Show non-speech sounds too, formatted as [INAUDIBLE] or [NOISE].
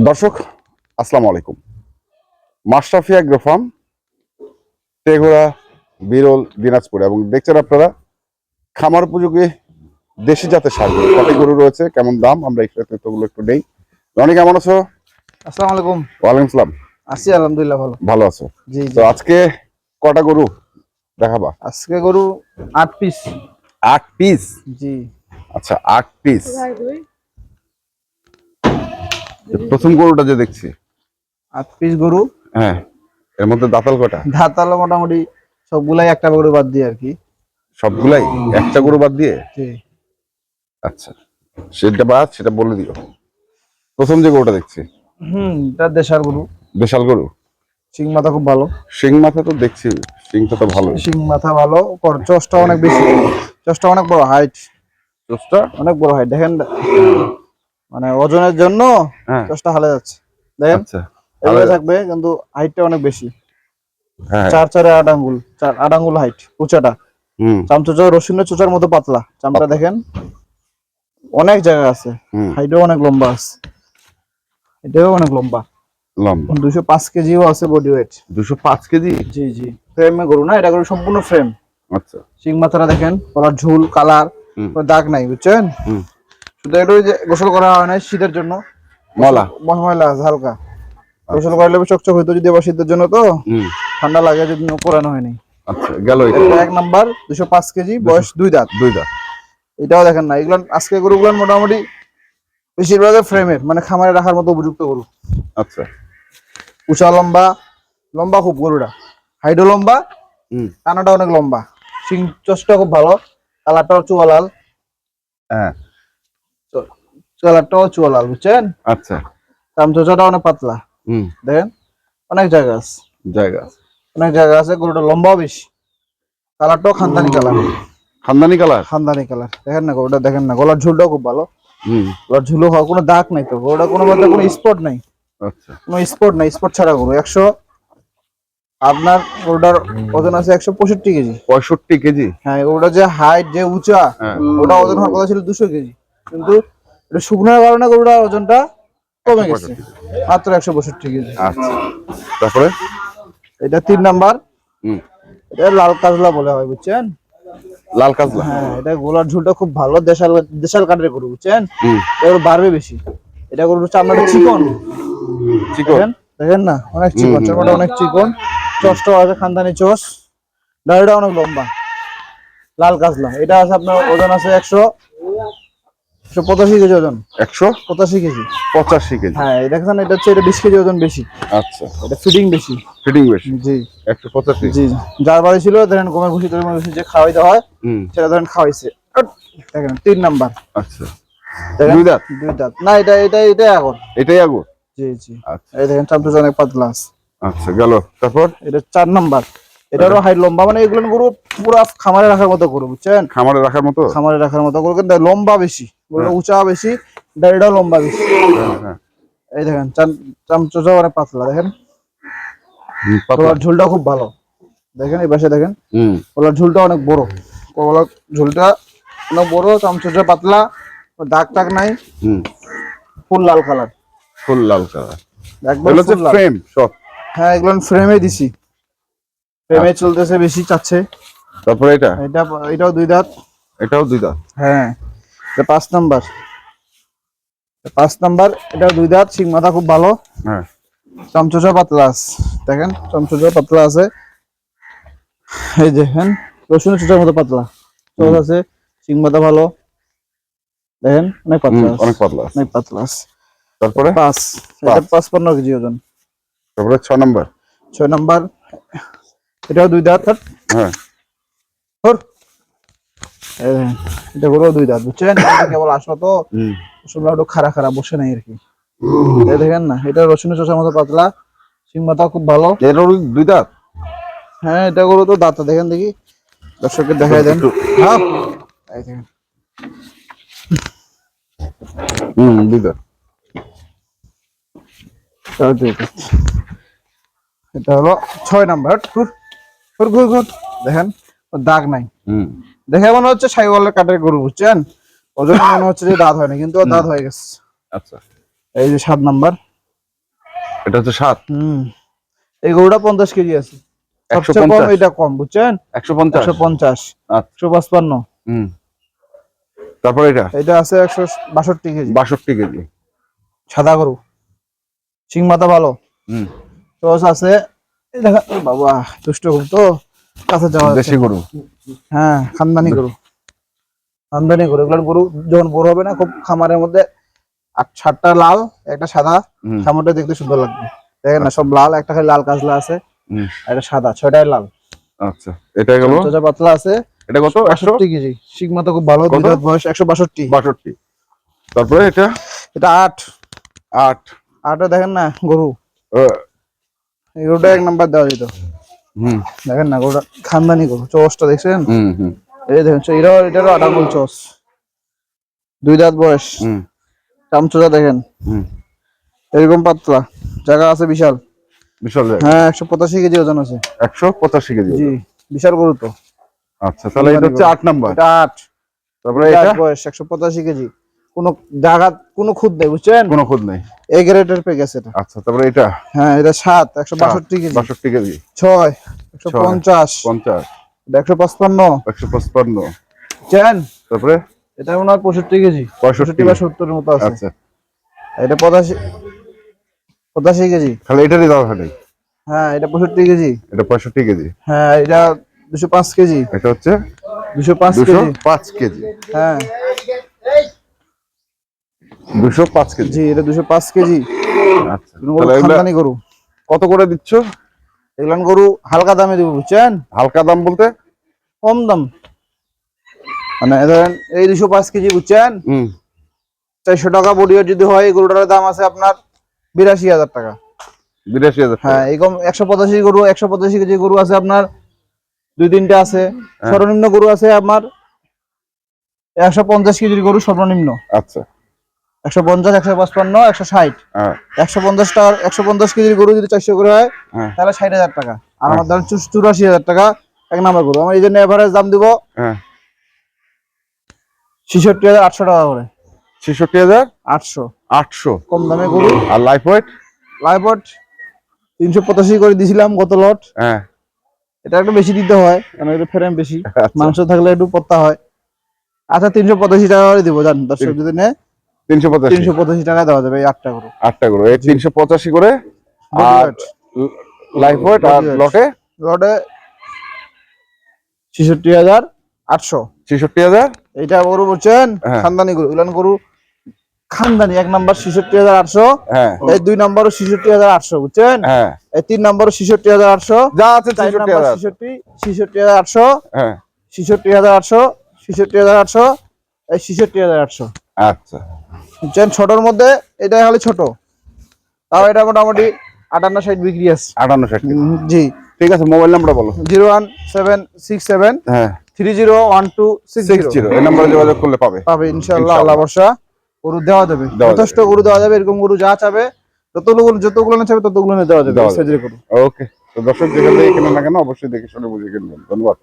দর্শক আসসালামু আলাইকুম। মাশরাফি অ্যাগ্রো ফার্ম তেঘোড়া বিরল দিনাজপুর এবং দেখছেন আপনারা খামার উপযোগী দেশি জাতের সারগুলো কটি গরু রয়েছে কেমন দাম আমরা এই তথ্যগুলো একটু নেই রনি কেমন আছো? আসসালামু আলাইকুম। ওয়ালাইকুম সালাম। আছি আলহামদুলিল্লাহ ভালো। ভালো আছো? জি তো আজকে কটা গরু দেখাবা? আজকে গরু আট পিস। আট পিস? জি। আচ্ছা আট পিস। প্রথম গরুটা যে দেখছি। আট পিস গরু। হ্যাঁ এর মধ্যে দাঁতাল কটা? ধাতালো মোটামুটি সবগুলাই একটা গরু বাদ দিয়ে আর কি। সবগুলাই? একটা গরু বাদ দিয়ে? আচ্ছা সেটা বাদ সেটা বলে দিও। প্রথম যে গরুটা দেখছি। হুম এটা দেশার গরু। দেশাল গরু? শিং মাথা খুব ভালো। শিং মাথা তো দেখছি শিংটা তো ভালো। শিং মাথা ভালো চোষটা অনেক বেশি। চোষটা অনেক বড় হাইট চোষটা? অনেক বড় হাইট দেখেন মানে ওজনের জন্য হ্যাঁ। চোষটা হালে যাচ্ছে। দেখেন আচ্ছা থাকবে কিন্তু হাইটটা অনেক বেশি। হ্যাঁ। চার চারে আট আঙ্গুল চার আট আঙ্গুল হাইট উঁচাটা। হুম। চামচুচা রসুনের চোচার মতো পাতলা। চামটা দেখেন অনেক জায়গা আছে। হাইটও অনেক লম্বা আছে। এটাও অনেক লম্বা। লম্বা। দুশো পাঁচ কেজিও আছে বডি ওয়েট দুশো পাঁচ কেজি? জি জি। ফ্রেমে গরু না এটা গরু সম্পূর্ণ ফ্রেম আচ্ছা। শিং মাথাটা দেখেন গলার ঝুল কালার। দাগ নাই বুঝছেন? হুম। শুধু ওই যে গোসল করা হয় না শীতের জন্য। মলা ময়লা আছে হালকা। গোসল করলে চকচক হইতো যদি আবার শীতের জন্য তো। ঠান্ডা লাগে যদি করানো হয়নি। আচ্ছা গেল এক নাম্বার দুশো পাঁচ কেজি বয়স দুই দাঁত। দুই দাঁত। এটাও দেখেন না এগুলো আজকে গরুগুলো মোটামুটি বেশিরভাগ ফ্রেমের মানে খামারে রাখার মতো উপযুক্ত গরু। আচ্ছা। উঁচা লম্বা লম্বা খুব গরুটা। হাইডো লম্বা কানাটা অনেক লম্বা। সিং চসটা খুব ভালো কালারটাও চুয়া লাল হ্যাঁ। কালারটাও চুয়া লাল বুঝছেন? আচ্ছা। চামচোচাটা অনেক পাতলা। হুম। দেখেন অনেক জায়গা আছে। জায়গা আছে। অনেক জায়গা আছে গরুটা লম্বা বেশি। কালারটাও খানদানি কালার। খানদানি কালার? খানদানি কালার। দেখেন না গরুটা দেখেন না গলার ঝুলটাও খুব ভালো। হুম। গলার ঝুলও হয় কোনো দাগ নাই তো। গরুটা কোনো মধ্যে কোনো স্পট নাই। আচ্ছা। কোনো স্পট নাই স্পট ছাড়া গরু। একশো আপনার গরুটার ওজন আছে একশো পঁয়ষট্টি কেজি। পঁয়ষট্টি কেজি? হ্যাঁ ওটা যে হাইট যে উঁচা হ্যাঁ। ওটা ওজন হওয়ার কথা ছিল দুশো কেজি। কিন্তু এটা শুকনোর কারণে গরুটার ওজনটা কমে গেছে। মাত্র একশো পঁয়ষট্টি কেজি। আচ্ছা। তারপরে? এটা তিন নাম্বার। এটা লাল কাজলা বলে হয় বুঝছেন? লাল কাজলা হ্যাঁ এটা গোলার ঝুলটা খুব ভালো দেশাল দেশাল কাঠের গরু বুঝছেন? এগুলো বাড়বে বেশি। এটা গরুর চামড়াটা চিকন। চিকন? দেখেন না? অনেক চিকন চামড়াটা অনেক চিকন। চসটা আছে খানদানি চস দাড়িটা অনেক লম্বা। লাল কাজলা এটা আছে আপনার ওজন আছে একশো একশো পঁচাশি কেজি ওজন। একশো পঁচাশি কেজি। পঁচাশি কেজি। হ্যাঁ দেখেন এটা হচ্ছে এটা বিশ কেজি ওজন বেশি। আচ্ছা। এটা ফিটিং বেশি। ফিটিং বেশি। জি। একশো পঁচাশি। জি। যার বাড়ি ছিল দেখেন গমের ভুসি টমের ভুসি যে খাওয়াইতে হয় সেটা ধরেন খাওয়াইছে। দেখেন তিন নাম্বার। আচ্ছা। দেখেন দুই দাঁত? দুই দাঁত। না এটা এটা এটা আগর এটাই আগু জি জি। আচ্ছা। এই দেখেন চামচুচ অনেক পাতলা আছে। আচ্ছা গেল। তারপর? এটা চার নাম্বার। এটারও হাইট লম্বা মানে এগুলো গরু পুরো খামারে রাখার মতো গরু বুঝছেন? খামারে রাখার মতো? খামারে রাখার মতো গরু কিন্তু লম্বা বেশি। উঁচা বেশি দাড়িটাও লম্বা বেশি। হ্যাঁ হ্যাঁ। এই দেখেন চামচুচা অনেক পাতলা দেখেন? পাতলা। ঝুলটা খুব ভালো। দেখেন এই পাশে দেখেন গলার ঝুলটা অনেক বড়। গলার ঝুলটা অনেক বড় চামচুচা পাতলা দাগ টাগ নাই। হুম। ফুল লাল কালার। ফুল লাল কালার। একবার। ফ্রেম সব। হ্যাঁ এগুলো ফ্রেমে দিছি। ফ্রেমে চলতেছে বেশি চাচ্ছে। তারপরে এটা? এটা এটাও দুই দাঁত। এটাও দুই দাঁত? হ্যাঁ। এটা পাঁচ নাম্বার। পাঁচ নাম্বার এটা দুই দাঁত শিং মাথা খুব ভালো। হ্যাঁ। চামচোচা পাতলা আছে দেখেন চামচোচা পাতলা আছে। এই দেখেন রসুনের চোচার মতো পাতলা। চোচ আছে শিং মাথা ভালো। দেখেন অনেক পাতলা অনেক পাতলা অনেক পাতলা আছে। তারপরে? পাঁচ। এটা পাঁচ পনেরো কেজি ওজন। তারপরে ছ নম্বর। ছয় নাম্বার এটাও দুই দাঁত। হ্যাঁ। এটা গরু দুই দাঁত বুঝছেন? [COUGHS] কেবল আসলো তো। রসুনটা একটু খাড়া খাড়া বসে নাই আর কি। দেখেন না এটা রসুনের চোষার মতো পাতলা মাথা খুব ভালো। এটাও দুই দাঁত? হ্যাঁ এটা গরু তো দাঁতটা দেখেন দেখি। দর্শককে দেখাই দেন। হ্যাঁ। দেখেন। হুম দুই দাঁত। এটা হলো ছয় নাম্বার। ঘুর ঘুর দেখেন দাগ নাই। হুম। দেখে মনে হচ্ছে সাইওয়ালের কাঠের গরু বুঝছেন? ওজন মনে হচ্ছে যে দাঁত হয়নি কিন্তু দাঁত হয়ে গেছে। আচ্ছা। এই যে সাত নাম্বার। এটা হচ্ছে সাত? হুম। এই গরুটা পঞ্চাশ কেজি আছে। সবচেয়ে কম এটা কম বুঝছেন? একশো পঞ্চাশ? একশো পঞ্চাশ। আচ্ছা। একশো পাঁচপান্ন। হুম। তারপর এটা? এটা আছে একশো বাষট্টি কেজি। বাষট্টি কেজি। সাদা গরু। সিং মাথা ভালো। হুম। টস আছে। এই দেখা বাবা দুষ্ট গরু তো। কাছে যাওয়া দেশি গরু? হ্যাঁ খানদানি গরু। খানদানি গরু। এগুলো গরু যখন বড় হবে না খুব খামারের মধ্যে আট সাতটা লাল একটা সাদা। খামারটা দেখতে সুন্দর লাগবে। দেখেন না সব লাল একটা খালি লাল কাজলা আছে একটা সাদা ছয়টাই লাল। আচ্ছা এটা গেল চোচা পাতলা আছে। এটা কত? একশো? বাষট্টি কেজি। সিগমা তো খুব ভালো কত? বয়স একশো বাষট্টি। বাষট্টি। তারপরে এটা? এটা আট। আট। আটটা দেখেন না গরু। এই গরুটা এক নাম্বার দেওয়া যেত। হুম। দেখেন না গরুটা খানদানি গরু চোসটা দেখছেন? হুম হুম। এই দেখেন এটাও এটারও আটাঙ্গুল চোস দুই দাঁত বয়স। হুম। চামচোটা দেখেন। হুম। এরকম পাতলা জায়গা আছে বিশাল। বিশাল হ্যাঁ একশো পঁচাশি কেজি ওজন আছে। একশো পঁচাশি কেজি জি বিশাল গরু তো। আচ্ছা তাহলে এটা হচ্ছে আট নাম্বার। আট। তারপরে এটা বয়স একশো পঁচাশি কেজি। কোনো জায়গা কোনো খুদ নেই বুঝছেন? কোনো খোঁজ নেই। এ গ্রেডের প্যাকেজ এটা। আচ্ছা তারপরে এটা? হ্যাঁ এটা সাত একশো বাষট্টি কেজি। বাষট্টি কেজি। ছয় একশো। পঞ্চাশ। পঞ্চাশ। এটা একশো পঁচপান্ন। একশো পঁচপান্ন। চেন তারপরে? এটা মনে হয় পঁয়ষট্টি কেজি। পঁয়ষট্টি বা সত্তরের মতো আছে। আচ্ছা। এটা পঁচাশি পঁচাশি কেজি। খালি এটারই দাম হাঁটাই হ্যাঁ এটা পঁয়ষট্টি কেজি। এটা পঁয়ষট্টি কেজি। হ্যাঁ এটা দুশো পাঁচ কেজি। এটা হচ্ছে দুশো পাঁচ কেজি। পাঁচ কেজি। হ্যাঁ। দুশো পাঁচ কেজি। জি এটা দুশো পাঁচ কেজি। আচ্ছা খানদানি গরু। কত করে দিচ্ছ? এগুলান গরু হালকা দামে দিব বুঝছেন? হালকা দাম বলতে? কম দাম। মানে ধরেন এই দুশো পাঁচ কেজি বুঝছেন? চারশো টাকা বডিও যদি হয় এই গরুটার দাম আছে আপনার বিরাশি হাজার টাকা। বিরাশি হাজার। হ্যাঁ এরকম একশো পঁচাশি গরু একশো পঁচাশি কেজি গরু আছে আপনার দুই তিনটা আছে। হ্যাঁ। সর্বনিম্ন গরু আছে আপনার একশো পঞ্চাশ কেজির গরু সর্বনিম্ন। আচ্ছা। একশো পঞ্চাশ একশো পঁচপান্ন একশো ষাট। হ্যাঁ। একশো পঞ্চাশ টাকার একশো পঞ্চাশ কেজির গরু যদি চারশো করে হয় হ্যাঁ। তাহলে ষাট হাজার টাকা। আর আমার ধরেন চুরাশি হাজার টাকা। এক নাম্বার গরু। আমার এই জন্য এভারেজ দাম দিব হ্যাঁ। ছেষট্টি হাজার আটশো টাকা করে। ছেষট্টি হাজার? আটশো। আটশো। কম দামে গরু। আর লাইফ ওয়েট লাইবট তিনশো পঁচাশি করে দিছিলাম গত লট হ্যাঁ। এটা একটু বেশি দিতে হয় কারণ একটু ফ্রেম বেশি। আচ্ছা। মাংস থাকলে একটু পত্তা হয়। আচ্ছা তিনশো পঁচাশি টাকা করে দিব জান দর্শক যদি নেয়। তিনশো পঁচাশি। তিনশো পঁচাশি টাকা দেওয়া যাবে এই আটটা গরু। আটটা করে এই তিনশো পঁচাশি করে আর লাইফ ওয়েট আর লটে লটে ছেষট্টি হাজার আটশো। ছেষট্টি হাজার? এইটা গরু বলছেন। খানদানি গরু। ইলান গরু খানদানি এক নাম্বার ছেষট্টি হাজার আটশো। হ্যাঁ। এই দুই নম্বরও ছেষট্টি হাজার আটশো বুঝছেন? হ্যাঁ। এই তিন নম্বর ছেষট্টি হাজার আটশো। যা আছে ছেষট্টি ছেষট্টি হাজার আটশো। হ্যাঁ। ছেষট্টি হাজার আটশো ছেষট্টি হাজার আটশো এই ছেষট্টি হাজার আটশো। আচ্ছা। বুঝছেন ছোটর মধ্যে এটা খালি ছোট। তাও এটা মোটামুটি আটান্ন ষাট বিক্রি আছে। আটান্ন ষাট জি। ঠিক আছে মোবাইল নাম্বারটা বলো। Zero one seven six seven হ্যাঁ। Three zero one two six six zero. এই নাম্বারে যোগাযোগ করলে পাবে। পাবে ইনশাল্লাহ ইনশাআল্লাহ। আল্লাহ বর্ষা গরু দেওয়া যাবে। যথেষ্ট গরু দেওয়া যাবে এরকম গরু যা চাবে যতগুলো যতগুলো না চাবে ততগুলো দেওয়া যাবে। ওকে। তো দর্শক যেখান না কেন অবশ্যই দেখে শুনে বুঝে কিনবেন। ধন্যবাদ।